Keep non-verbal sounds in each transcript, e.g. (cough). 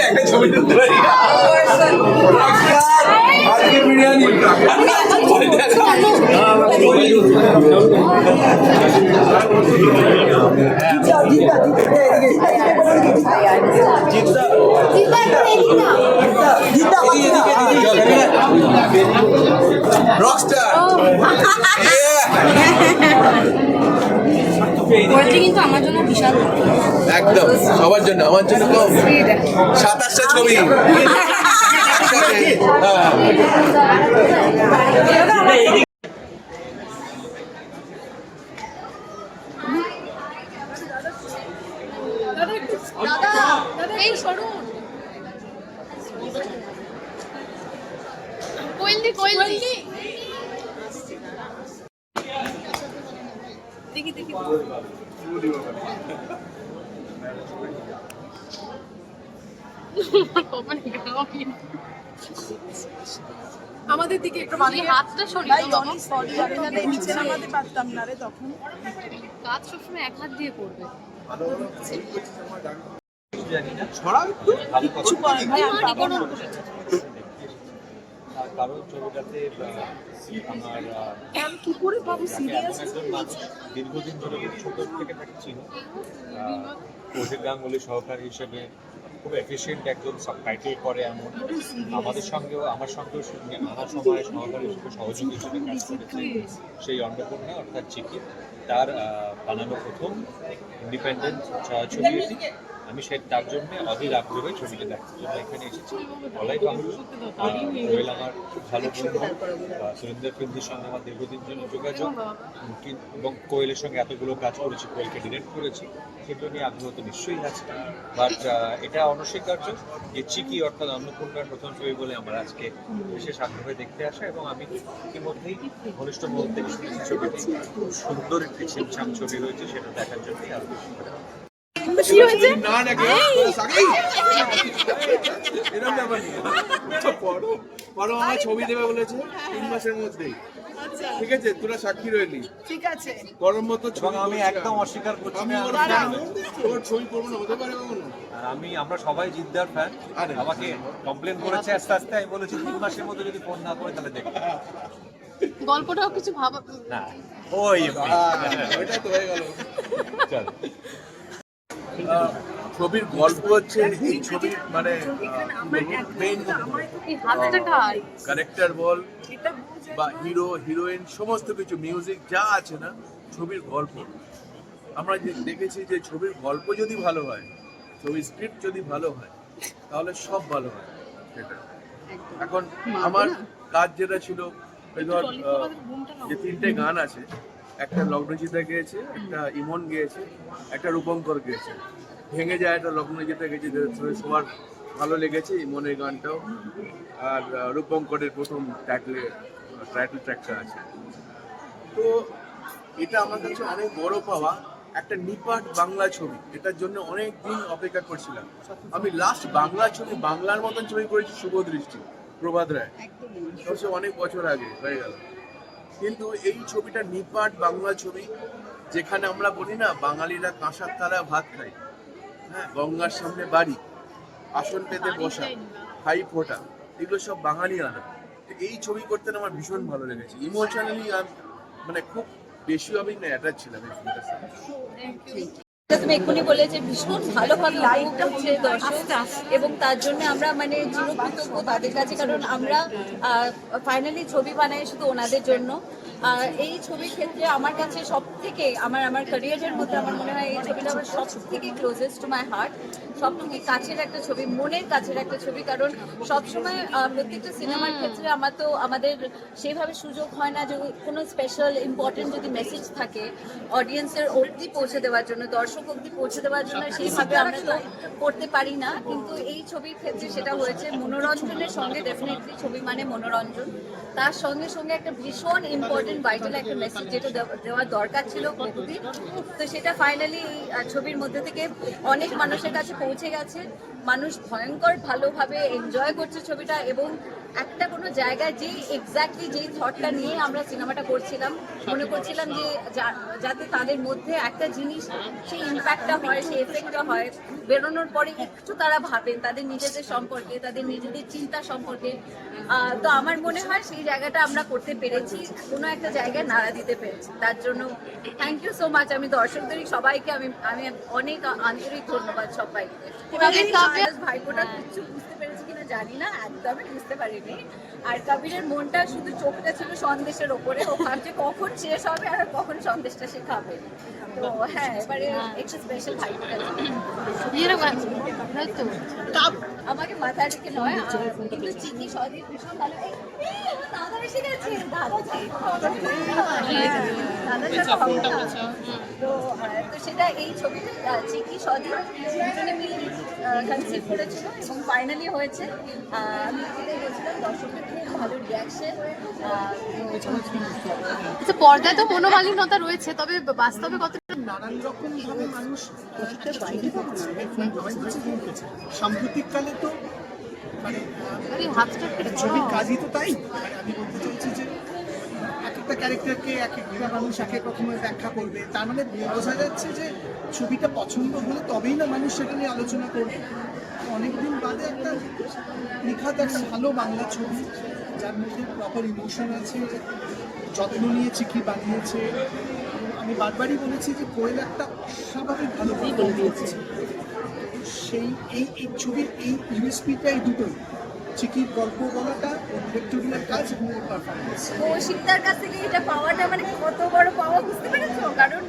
একটা ছবি একটা কিন্তু আমার জন্য বিশাল একদম সবার জন্য আমার জন্য কম সাতাশটা ছবি। হ্যাঁ। কোয়েলদি কোয়েলদি দেখি দেখি। (laughs) আমাদের দিকে একটু মানে হাতটা সরিয়ে দাও অনেক সরি আমি নিচে নামাতে পারতাম না রে তখন। কাজ সবসময় এক হাত দিয়ে করবে। কিছু করার ভাই আমি পাবো না কারণ ছবিটাতে আমার আমি কি করে পাবো সিরিয়াস দীর্ঘদিন ধরে ছোট থেকে তাকে ছিল কৌশিক গাঙ্গুলি সহকারী হিসেবে খুব এফিসিয়েন্ট একজন সাবটাইটেল করে এমন। আমাদের সঙ্গেও আমার সঙ্গেও সঙ্গে নানা সময় সহকারী হিসেবে সহযোগী হিসেবে কাজ করেছে সেই অন্নপূর্ণা অর্থাৎ চিকি। তার বানানো প্রথম ইন্ডিপেন্ডেন্ট ছবি। আমি সে তার জন্য অধীর আগ্রহে ছবিটা দেখার জন্য এখানে এসেছি। বলাই বাহুল্য। আমার খুব ভালো বন্ধু। সুরেন্দ্র ফিল্মদের সঙ্গে আমার দীর্ঘদিন জন্য যোগাযোগ। এবং কোয়েলের সঙ্গে এতগুলো কাজ করেছি, কোয়েলকে ডিরেক্ট করেছি, সেগুলো নিয়ে আগ্রহ তো নিশ্চয়ই আছে। বাট এটা অনস্বীকার্য যে চিকি অর্থাৎ অন্নপূর্ণার প্রথম ছবি বলে আমার আজকে বিশেষ আগ্রহে দেখতে আসা এবং আমি ইতিমধ্যেই ঘনিষ্ঠ শুনেছি ছবিটি খুব সুন্দর একটি ছিমছাম ছবি হয়েছে, সেটা দেখার জন্যই করে খুশি হয়েছে না নাকি এরকম ব্যাপার পড়ো পড়ো আমার ছবি দেবে বলেছে তিন মাসের মধ্যেই আচ্ছা ঠিক আছে তোরা সাক্ষী রইলি ঠিক আছে গরম মতো ছবি আমি একদম অস্বীকার করছি আমি তোর ছবি করব না হতে পারে কখনো আর আমি আমরা সবাই জিদ্দার ফ্যান আরে। আমাকে কমপ্লেন করেছে আস্তে আস্তে আমি বলেছি তিন মাসের মধ্যে যদি ফোন না করে তাহলে দেখো গল্পটাও কিছু ভাবা না ওই ওইটা তো হয়ে গেল চল ছবির গল্প হচ্ছে এই ছবির মানে মেইন ক্যারেক্টার বল বা হিরো হিরোইন সমস্ত কিছু মিউজিক যা আছে না ছবির গল্প। আমরা যে দেখেছি যে ছবির গল্প যদি ভালো হয় ছবির স্ক্রিপ্ট যদি ভালো হয় তাহলে সব ভালো হয় সেটা। এখন আমার কাজ যেটা ছিল ওই ধর যে তিনটে গান আছে একটা লগ্নজিতা গেয়েছে একটা ইমন গেয়েছে একটা রূপঙ্কর গেয়েছে। ভেঙে যায় একটা লগ্নজিতা গেছে যে সবার ভালো লেগেছে ইমনের গানটাও। আর রূপঙ্করের প্রথম ট্যাকলে টাইটেল ট্র্যাকটা আছে। তো এটা আমার কাছে অনেক বড় পাওয়া একটা নিপাট বাংলা ছবি। এটার জন্য অনেক দিন অপেক্ষা করছিলাম। আমি লাস্ট বাংলা ছবি বাংলার মতন ছবি করেছি শুভ দৃষ্টি প্রভাত রায়। অনেক বছর আগে হয়ে গেল। কিন্তু এই ছবিটা নিপাট বাংলা ছবি যেখানে আমরা বলি না বাঙালিরা কাঁসার তালা ভাত খায়। হ্যাঁ গঙ্গার সামনে বাড়ি আসন পেতে বসা হাই ফোটা এগুলো সব বাঙালি আনা এই ছবি করতে আমার ভীষণ ভালো লেগেছে। ইমোশনালি মানে খুব বেশি আমি অ্যাটাচ ছিলাম এই তুমি এক্ষুনি বলে যে ভীষণ ভালোভাবে লাইভটা হচ্ছে দর্শক এবং তার জন্য আমরা মানে চিরকৃতজ্ঞ তাদের কাছে কারণ আমরা ফাইনালি ছবি বানাই শুধু ওনাদের জন্য। আর এই ছবির ক্ষেত্রে আমার কাছে সব থেকে আমার আমার ক্যারিয়ারের মধ্যে আমার মনে হয় এই ছবিটা আমার সব থেকে ক্লোজেস্ট টু মাই হার্ট সব থেকে কাছের একটা ছবি মনের কাছের একটা ছবি কারণ সবসময় প্রত্যেকটা সিনেমার ক্ষেত্রে আমার তো আমাদের সেইভাবে সুযোগ হয় না যে কোনো স্পেশাল ইম্পর্টেন্ট যদি মেসেজ থাকে অডিয়েন্সের অবধি পৌঁছে দেওয়ার জন্য দর্শক অবধি পৌঁছে দেওয়ার জন্য সেইভাবে আমরা তো করতে পারি না কিন্তু এই ছবির ক্ষেত্রে সেটা হয়েছে মনোরঞ্জনের সঙ্গে ডেফিনেটলি ছবি মানে মনোরঞ্জন তার সঙ্গে সঙ্গে একটা ভীষণ ইম্পর্টেন্ট ভাইটাল একটা মেসেজ যেটা দেওয়ার দরকার ছিল বহুদিন তো সেটা ফাইনালি ছবির মধ্যে থেকে অনেক মানুষের কাছে পৌঁছে গেছে। মানুষ ভয়ঙ্কর ভালোভাবে এনজয় করছে ছবিটা এবং একটা কোনো জায়গায় যেই এক্স্যাক্টলি যেই থটটা নিয়ে আমরা সিনেমাটা করছিলাম মনে করছিলাম যে যাতে তাদের মধ্যে একটা জিনিস সেই ইম্প্যাক্টটা হয় সেই এফেক্টটা হয় বেরোনোর পরে একটু তারা ভাবেন তাদের নিজেদের সম্পর্কে তাদের নিজেদের চিন্তা সম্পর্কে। তো আমার মনে হয় সেই জায়গাটা আমরা করতে পেরেছি কোনো একটা জায়গায় নাড়া দিতে পেরেছি। তার জন্য থ্যাংক ইউ সো মাচ আমি দর্শকদেরই সবাইকে আমি আমি অনেক আন্তরিক ধন্যবাদ সবাইকে। ভাইপোটা কিছু বুঝতে জানি না একদমই বুঝতে পারিনি। আর কবিরের মনটা শুধু চোখটা ছিল সন্দেশের ওপরে ও ভাবছে কখন শেষ হবে আর কখন সন্দেশটা সে খাবে। তো হ্যাঁ এবারে একটু স্পেশাল আমাকে মাথায় রেখে নয় কিন্তু চিনি সদীপ ভীষণ ভালো। দাদা এসে গেছে দাদা না। তো সেটা এই ছবিটা চিকি সদীপ দুজনে মিলে কনসিভ করেছিল এবং ফাইনালি হয়েছে। আমি যেটাই বলছিলাম দর্শকের খুব ভালো রিয়াকশন আচ্ছা পর্দায় তো মনোমালিন্যতা রয়েছে তবে বাস্তবে কতটা নানান রকম ভাবে মানুষ সাম্প্রতিককালে তো মানে ছবির কাজই তো তাই। মানে আমি বলতে চাইছি যে এক একটা ক্যারেক্টারকে এক একটা মানুষ এক এক রকমের ব্যাখ্যা করবে। তার মানে বোঝা যাচ্ছে যে ছবিটা পছন্দ হলে তবেই না মানুষ সেটা নিয়ে আলোচনা করবে। অনেকদিন বাদে একটা নিখাত একটা ভালো বাংলা ছবি যার মধ্যে প্রপার ইমোশন আছে যত্ন নিয়ে চিকি বানিয়েছে। আমি বারবারই বলেছি যে কোয়েল একটা অস্বাভাবিক ভালো গল্প দিয়েছে। সেই এই এই ছবির এই ইউএসপিটা এই দুটোই। চিকির গল্প বলাটা ওর ডিরেক্টোরিয়াল কাজ এবং পারফরমেন্স কৌশিকদার কাছ থেকে এটা পাওয়াটা মানে কত বড় পাওয়া বুঝতে পেরেছ? কারণ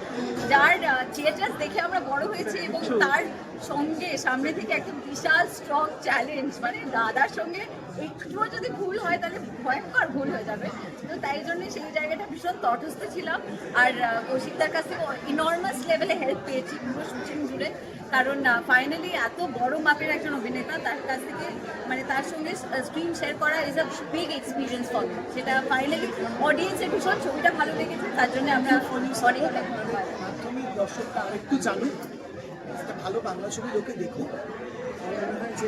যার থিয়েটার দেখে আমরা বড় হয়েছি এবং তার সঙ্গে সামনে থেকে একটা বিশাল স্ট্রং চ্যালেঞ্জ মানে দাদার সঙ্গে একটুও যদি ভুল হয় তাহলে ভয়ঙ্কর ভুল হয়ে যাবে। তো তাই জন্য সেই জায়গাটা ভীষণ তটস্থ ছিলাম। আর কৌশিকদার কাছ থেকে ইনর্মাস লেভেলে হেল্প পেয়েছি পুরো শুটিং জুড়ে। কারণ ফাইনালি এত বড় মাপের একজন অভিনেতা তার কাছ থেকে মানে তার সঙ্গে স্ক্রিন শেয়ার করা is a big experience for সেটা ফাইনালি অডিয়েন্সের ভীষণ ছবিটা ভালো লেগেছে তার জন্য আমরা অনেক অনেক ধন্যবাদ দর্শকরা আরেকটু জানুক একটা ভালো বাংলা ছবি লোকে দেখুক। আমার মনে হয় যে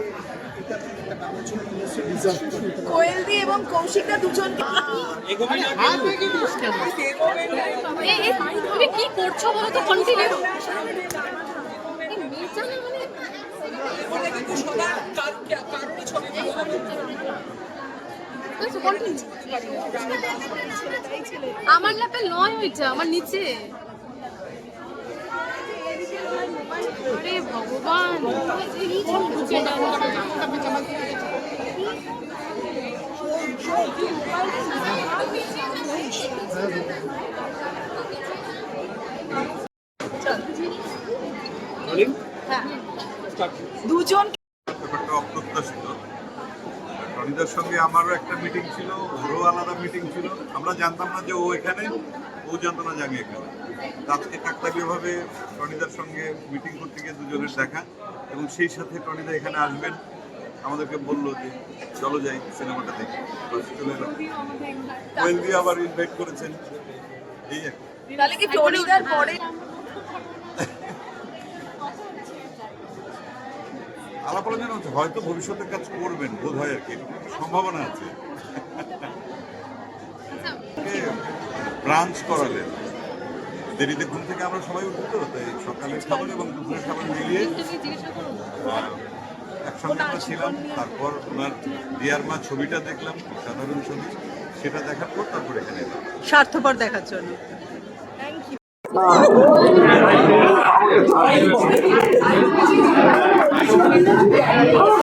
এটা একটা বাংলা ছবি ইন্ডাস্ট্রি ডিজার্ভ করে কোয়েল দি এবং কৌশিকদা দুজনকে তুমি কি করছ বলো তো কন্টিনিউ আমার ল্যাপে নয় ওইটা আমার নিচে। ভগবান দুজন অপ্রত্যাশিত। রনিদার সঙ্গে আমারও একটা মিটিং ছিল ওরও আলাদা মিটিং ছিল। আমরা জানতাম না যে ও এখানে ও জানতো না যে আমি এখানে। আজকে কাকতালীয়ভাবে রনিদার সঙ্গে মিটিং করতে গিয়ে দুজনের দেখা এবং সেই সাথে টনিদা এখানে আসবেন। আমাদেরকে বলল যে চলো যাই সিনেমাটা দেখি। চলে এলাম। আবার ইনভাইট করেছেন। এই আর। তাহলে কি টনিদার পরে? আলাপ আলোচনা হচ্ছে হয়তো ভবিষ্যতে কাজ করবেন বোধ হয় আর কি। সম্ভাবনা আছে। ব্রাঞ্চ করালেন। দেরিতে ঘুম থেকে আমরা সবাই উঠি তো তাই সকালের খাবার এবং দুপুরের খাবার মিলিয়ে একসঙ্গে আমরা ছিলাম তারপর ওনার রিয়ার মা ছবিটা দেখলাম সাধারণ ছবি সেটা দেখার পর তারপর এখানে স্বার্থপর দেখার জন্য। Oh, my God.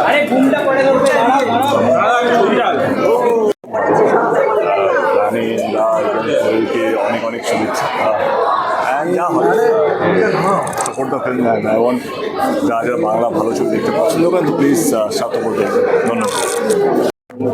আরে ঘুমটা পড়ে ধরবে অনেক অনেক শুভেচ্ছা অ্যান্ড আই ওয়ান্ট যারা যারা বাংলা ভালো ছবি দেখতে পাচ্ছি প্লিজ সাত করতে ধন্যবাদ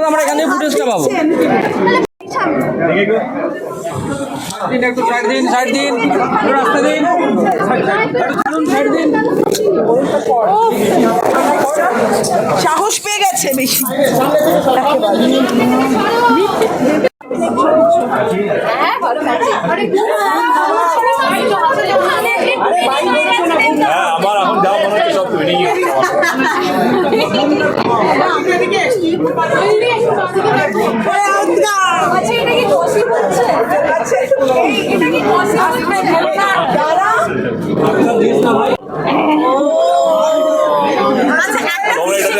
আমরা এখানে ফুটেজটা পাবো দিন একটু দিন সাইড দিন রাস্তা দিন সাহস পেয়ে গেছে বেশি হ্যাঁ ভালো ম্যাজিক হ্যাঁ আমার এখন যা মনে হচ্ছে সব ট্রেনিং আচ্ছা এটা কি দোষী হচ্ছে এটা কি দোষী তোমরা এটা নিয়ে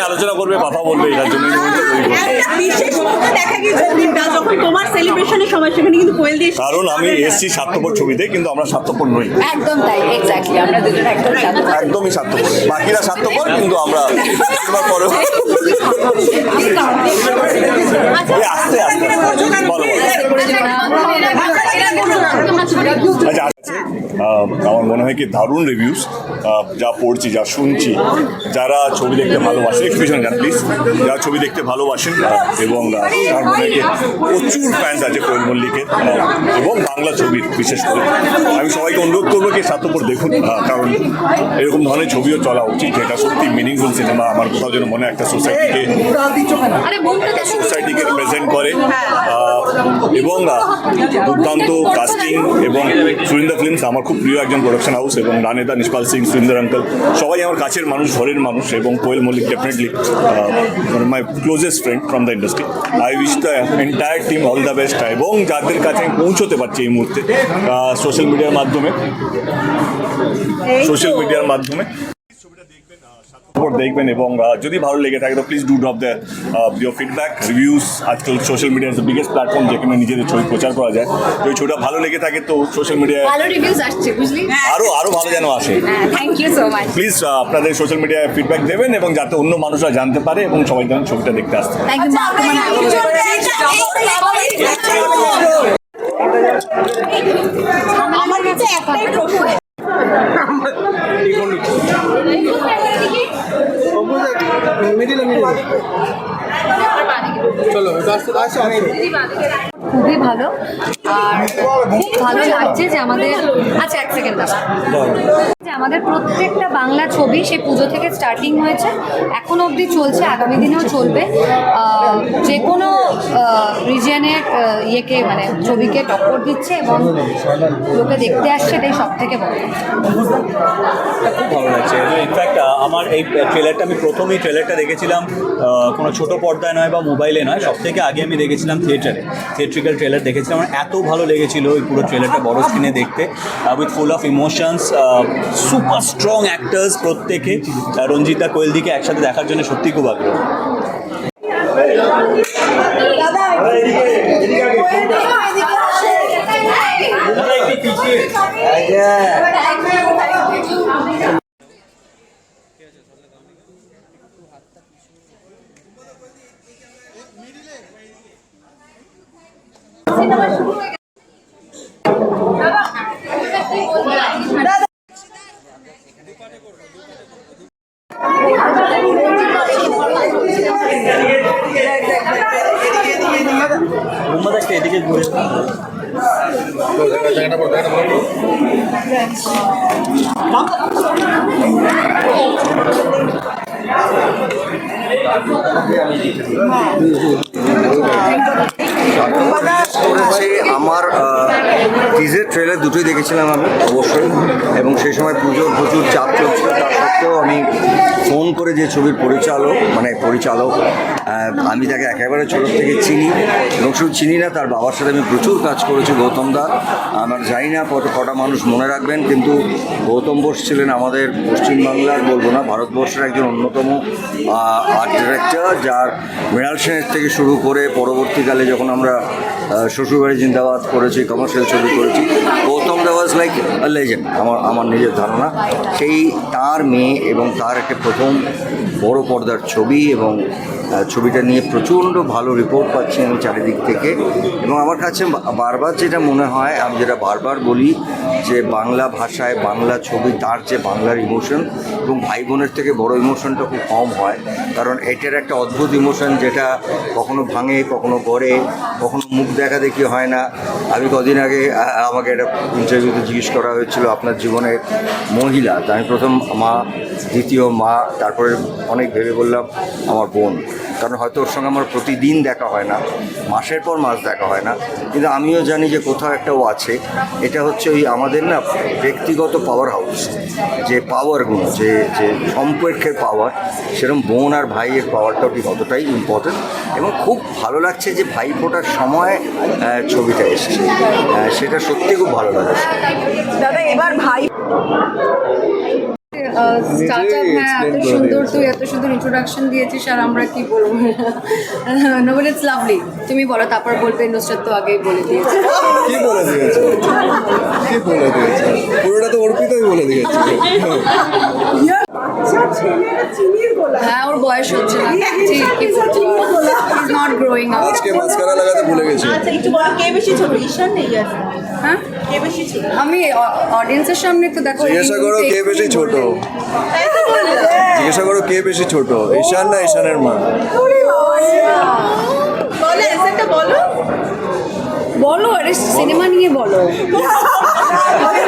আলোচনা করবে কথা বলবে এটার জন্য কারণ আমি এসছি স্বার্থপর ছবিতে কিন্তু আমরা স্বার্থপর নই। একদম তাই এক্স্যাক্টলি আমরা দুজন একদম একদমই স্বার্থপর। বাকিরা স্বার্থপর কিন্তু আমরা এই (laughs) আস্তে আস্তে বলো। আচ্ছা আমার মনে হয় কি দারুণ রিভিউস যা পড়ছি যা শুনছি যারা ছবি দেখতে ভালোবাসে একটু পিছনে যান প্লিজ যারা ছবি দেখতে ভালোবাসেন এবং আমার মনে হয় প্রচুর ফ্যান্স আছে কোয়েল মল্লিকের এবং বাংলা ছবির বিশেষ করে। আমি সবাইকে অনুরোধ করব কি সাতপর দেখুন কারণ এরকম ধরনের ছবিও চলা উচিত যেটা সত্যি মিনিংফুল সিনেমা আমার কোথাও যেন মনে একটা সোসাইটিকে সোসাইটিকে রিপ্রেজেন্ট করে এবং দুর্দান্ত কাস্টিং এবং সুরিন্দর ফিল্মস আমার খুব প্রিয় একজন প্রোডাকশন হাউস এবং রানেদা নিষ্পাল সিং সুরিন্দর আঙ্কল সবাই আমার কাছের মানুষ ঘরের মানুষ এবং Koel Mallick definitely my closest friend from the industry I wish the entire team all the best এবং যাদের কাছে আমি পৌঁছতে পারছি এই মুহূর্তে সোশ্যাল মিডিয়ার মাধ্যমে সোশ্যাল মিডিয়ার মাধ্যমে। খবর দেখবেন এবং যদি ভালো লেগে থাকে তো please do drop the your feedback reviews আজকাল social media the biggest platform যেখানে নিজেদের ছবি প্রচার করা যায় যদি ছবিটা ভালো লেগে থাকে তো সোশ্যাল মিডিয়ায় ভালো রিভিউজ আসছে বুঝলি আরও আরও ভালো যেন আসে হ্যাঁ thank you so much please আপনাদের সোশ্যাল মিডিয়ায় ফিডব্যাক দেবেন এবং যাতে অন্য মানুষরা জানতে পারে এবং সবাই যেন ছবিটা দেখতে আসতে থ্যাংক ইউ আমার কাছে একটাই প্রশ্ন খুবই ভালো। আর খুব ভালো লাগছে যে আমাদের আচ্ছা এক সেকেন্ড দাদা। যে আমাদের প্রত্যেকটা বাংলা ছবি সে পুজো থেকে স্টার্টিং হয়েছে, এখন অবধি চলছে, আগামী দিনেও চলবে। যে কোনো রিজিয়নের ইয়েকে মানে ছবিকে টক্কর দিচ্ছে এবং লোকে দেখতে আসছে, এটাই সব থেকে বড়। খুব ভালো লাগছে। আমার এই ট্রেলারটা আমি প্রথমেই ট্রেলারটা দেখেছিলাম কোনো ছোট পর্দায় নয় বা মোবাইলে নয় সব থেকে আগে আমি দেখেছিলাম থিয়েটারে থিয়েট্রিক্যাল ট্রেলার দেখেছিলাম আমার এত ভালো লেগেছিল ওই পুরো ট্রেলারটা বড় স্ক্রিনে দেখতে with full of emotions super strong actors প্রত্যেকে রঞ্জিতা কোয়েলদিকে একসাথে দেখার জন্য সত্যি খুব আগ্রহ। মোহাম্মদ আমার টিজের ট্রেলার দুটোই দেখেছিলাম আমি, অবশ্যই। এবং সেই সময় পুজোর প্রচুর চাপ চলছিল, তা সত্ত্বেও আমি ফোন করে যে ছবির পরিচালক মানে পরিচালক আমি তাকে একেবারে ছোট থেকে চিনি, এবং শুধু চিনি না, তার বাবার সাথে আমি প্রচুর কাজ করেছি, গৌতম দা। আমার জানি না, কত কটা মানুষ মনে রাখবেন, কিন্তু গৌতম বোস ছিলেন আমাদের পশ্চিমবাংলার, বলব না, ভারতবর্ষের একজন অন্যতম আর্ট ডিরেক্টর যার মৃণাল সেনের থেকে শুরু করে পরবর্তীকালে যখন আমরা শ্বশুরবাড়ি জিন্দাবাদ করেছি কমার্শিয়াল ছবি করেছি, Gautam da was like legend আমার আমার নিজের ধারণা। সেই তার মেয়ে এবং তার একটা প্রথম বড় পর্দার ছবি এবং ছবিটা নিয়ে প্রচণ্ড ভালো রিপোর্ট পাচ্ছি আমি চারিদিক থেকে। এবং আমার কাছে বারবার যেটা মনে হয়, আমি যেটা বারবার বলি যে বাংলা ভাষায় বাংলা ছবি তার যে বাংলার ইমোশন এবং ভাই বোনের থেকে বড় ইমোশনটা খুব কম হয়। কারণ এটার একটা অদ্ভুত ইমোশন যেটা কখনো ভাঙে, কখনো গড়ে, কখনো মুখ দেখা দেখি হয় না। আমি কদিন আগে আমাকে একটা ইন্টারভিউতে জিজ্ঞেস করা হয়েছিল আপনার জীবনের মহিলা। আমি প্রথম মা, দ্বিতীয় মা, তারপরে অনেক ভেবে বললাম আমার বোন। কারণ হয়তো ওর সঙ্গে আমার প্রতিদিন দেখা হয় না, মাসের পর মাস দেখা হয় না। কিন্তু আমিও জানি যে কোথাও একটা ও আছে, এটা হচ্ছে ওই আমাদের না ব্যক্তিগত পাওয়ার হাউস যে পাওয়ারগুলো যে যে সম্পর্কের পাওয়ার সেরকম বোন আর ভাইয়ের পাওয়ারটাও ঠিক অতটাই ইম্পর্টেন্ট এবং খুব ভালো লাগছে যে ভাই ফোটার সময় ছবিটা এসেছে। সেটা সত্যি খুব ভালো লাগছে। দাদা, এবার ভাই স্টার্ট আপ হ্যাঁ এত সুন্দর তুই এত সুন্দর ইন্ট্রোডাকশন দিয়েছিস আর আমরা কি বলব? নো বট ইটস লাভলি তুমি বলো তারপর বলবে নুসরাত তো আগেই বলে দিয়েছে। কি বলে দিয়েছে? কি বলে দিয়েছে? পুরোটা তো অর্পিতই বলে দিয়েছে। গোলা। হ্যাঁ ওর বয়স হচ্ছে না। ঠিক কি বলছো? ইজ নট গ্রোয়িং আপ আজকে মাস্কারা লাগাতে ভুলে গেছি। আচ্ছা একটু বলো কে বেশি ছোট? ঈশান নেই আর? হ্যাঁ? কে বেশি ছোট? আমি অডিয়েন্সের সামনে তো দেখো জিজ্ঞাসা করো কে বেশি ছোট। জিজ্ঞাসা করো কে বেশি ছোট ঈশান না ঈশানের মা? বলো এসেটা বলো। বলো আরে সিনেমা নিয়ে বলো। আরে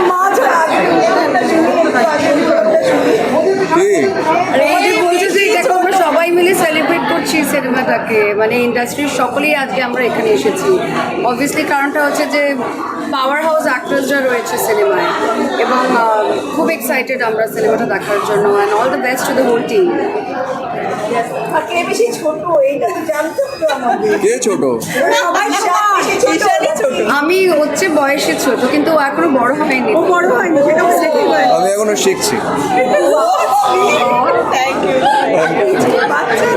যে দেখো সবাই মিলে সেলিব্রেট করছি সিনেমাটাকে মানে ইন্ডাস্ট্রির সকলেই আজকে আমরা এখানে এসেছি। অবভিয়াসলি কারণটা হচ্ছে যে পাওয়ার হাউস অ্যাক্টরসরা রয়েছে সিনেমায় এবং খুব এক্সাইটেড আমরা সিনেমাটা দেখার জন্য। And all the best to the whole team কে বেশি ছোট? এইটা তো জানতে কে ছোট? আমি হচ্ছে বয়সে ছোট কিন্তু ও এখনও বড় হয়নি। বড় হয়নি হয় আমি এখনও শিখছি। থ্যাংক ইউ বাচ্চা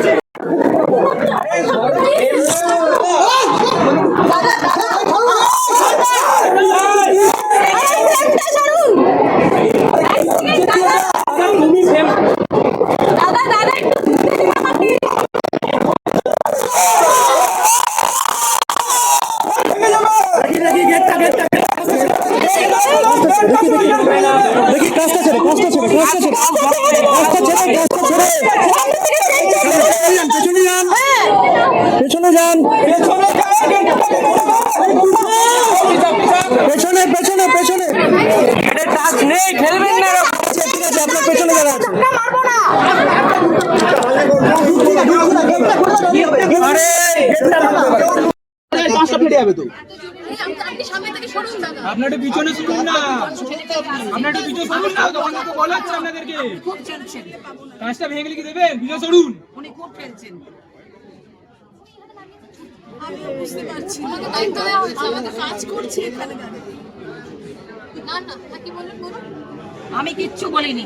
যে পেছনে যান পেছনে পেছনে পেছনে টাচ নেই খেলবেন না ঠিক আছে আপনার পেছনে যারা আছে আরে আপনার একটু পিছনে শুনুন না। আপনার একটু পিছনে শুনুন না তখন তো বলা হচ্ছে আপনাদেরকে। কাজটা ভেঙে গেলে কি দেবেন? পিছনে সরুন। দায়িত্ব দেওয়া হয়েছে আমাদের কাজ করছি এখানে দাঁড়িয়ে। না না কি বললেন বলুন আমি কিচ্ছু বলিনি